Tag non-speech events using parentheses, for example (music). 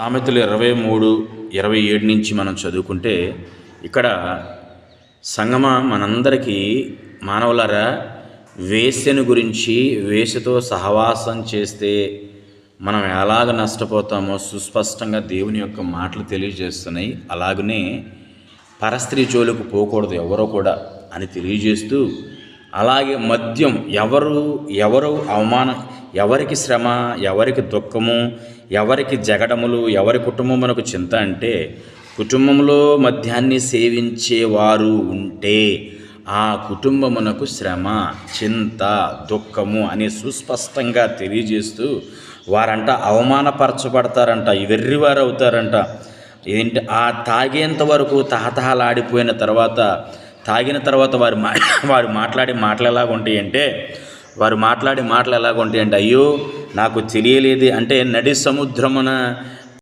సామెతలు ఇరవై మూడు ఇరవై ఏడు నుంచి మనం చదువుకుంటే ఇక్కడ సంగమ మనందరికీ మానవులారా వేశ్యను గురించి వేసతో సహవాసం చేస్తే మనం ఎలాగ నష్టపోతామో సుస్పష్టంగా దేవుని యొక్క మాటలు తెలియజేస్తున్నాయి. అలాగనే పరస్త్రీ జోలికి పోకూడదు ఎవరో కూడా అని తెలియజేస్తూ అలాగే మద్యం ఎవరు ఎవరు అవమానం ఎవరికి శ్రమ ఎవరికి దుఃఖము ఎవరికి జగడములు ఎవరి కుటుంబమునకు చింత అంటే కుటుంబంలో మద్యాన్ని సేవించేవారు ఉంటే ఆ కుటుంబమునకు శ్రమ చింత దుఃఖము అని సుస్పష్టంగా తెలియజేస్తూ వారంట అవమానపరచబడతారంట వెర్రివారు అవుతారంట ఏంటి ఆ తాగేంత వరకు తహతహలాడిపోయిన తర్వాత తాగిన తర్వాత వారు మా (coughs) వారు మాట్లాడే మాటలు ఎలాగ అంటే వారు మాట్లాడే మాటలు ఎలాగ అంటే అయ్యో నాకు తెలియలేదు. అంటే నడి సముద్రమున